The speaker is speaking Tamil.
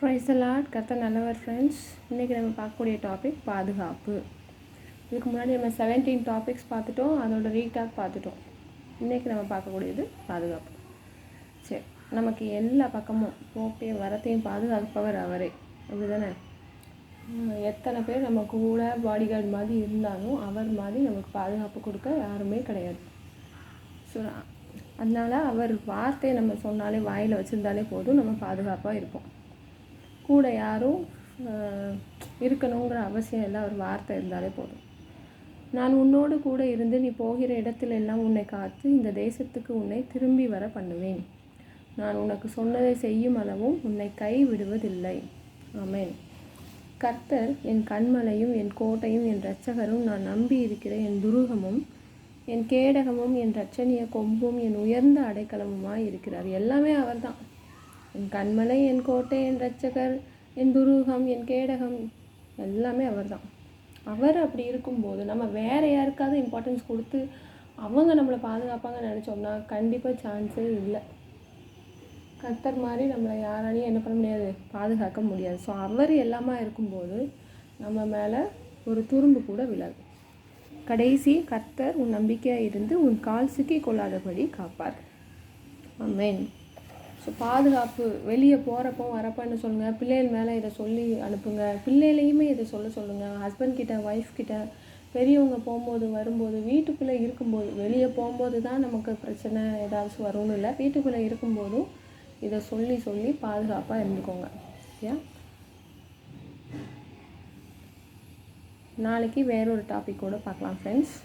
ப்ரைஸ் லாட் கத்த நல்லவர் ஃப்ரெண்ட்ஸ் இன்றைக்கி நம்ம பார்க்கக்கூடிய டாபிக் பாதுகாப்பு. இதுக்கு முன்னாடி நம்ம செவன்டீன் டாபிக்ஸ் பார்த்துட்டோம். அதோட ரீடாக் பார்த்துட்டோம். இன்றைக்கி நம்ம பார்க்கக்கூடியது பாதுகாப்பு. சரி நமக்கு எல்லா பக்கமும் போக்கையும் வரத்தையும் பாதுகாப்பவர் அவரே. அப்படி தானே எத்தனை பேர் நம்ம கூட பாடிகார்டு மாதிரி இருந்தாலும் அவர் மாதிரி நமக்கு பாதுகாப்பு கொடுக்க யாருமே கிடையாது. ஸோ அதனால் அவர் வார்த்தையை நம்ம சொன்னாலே வாயில் வச்சுருந்தாலே போதும். நம்ம பாதுகாப்பாக இருப்போம். கூட யாரும் இருக்கணுங்கிற அவசியம் இல்லை. அவர் வார்த்தை இருந்தாலே போதும். நான் உன்னோடு கூட இருந்து நீ போகிற இடத்துல எல்லாம் உன்னை காத்து இந்த தேசத்துக்கு உன்னை திரும்பி வர பண்ணுவேன். நான் உனக்கு சொன்னதை செய்யும் அளவும் உன்னை கைவிடுவதில்லை ஆமேன். கர்த்தர் என் கண்மலையும் என் கோட்டையும் என் இரட்சகரும் நான் நம்பி இருக்கிற என் துருகமும் என் கேடகமும் என் ரட்சணிய கொம்பும் என் உயர்ந்த அடைக்கலமுமாய் இருக்கிறார். எல்லாமே அவர்தான். என் கண்மலை என் கோட்டை என் ரட்சகர் என் துருகம் என் கேடகம் எல்லாமே அவர்தான். அவர் அப்படி இருக்கும்போது நம்ம வேறு யாருக்காவது இம்பார்ட்டன்ஸ் கொடுத்து அவங்க நம்மளை பாதுகாப்பாங்கன்னு நினச்சோம்னா கண்டிப்பாக சான்ஸே இல்லை. கர்த்தர் மாதிரி நம்மளை யாராலையும் என்ன பண்ண முடியாது பாதுகாக்க முடியாது. ஸோ அவர் எல்லாமா இருக்கும்போது நம்ம மேலே ஒரு துரும்பு கூட விழாது. கடைசி கர்த்தர் உன் நம்பிக்கையாக இருந்து உன் கால் சிக்கி கொள்ளாதபடி காப்பார். ஆமென் ஸோ பாதுகாப்பு வெளியே போகிறப்போ வரப்போன்னு சொல்லுங்கள் பிள்ளைகள் மேலே இதை சொல்லி அனுப்புங்க. பிள்ளைகளையுமே இதை சொல்ல சொல்லுங்கள் ஹஸ்பண்ட் கிட்ட ஒய்ஃப் கிட்ட பெரியவங்க போகும்போது வரும்போது வீட்டுக்குள்ளே இருக்கும்போது வெளியே போகும்போது தான் நமக்கு பிரச்சனை ஏதாச்சும் வரும்னு இல்லை. வீட்டுக்குள்ளே இருக்கும்போதும் இதை சொல்லி சொல்லி பாதுகாப்பாக இருந்துக்கோங்க. ஓகே நாளைக்கு வேறொரு டாபிக்கோடு பார்க்கலாம் ஃப்ரெண்ட்ஸ்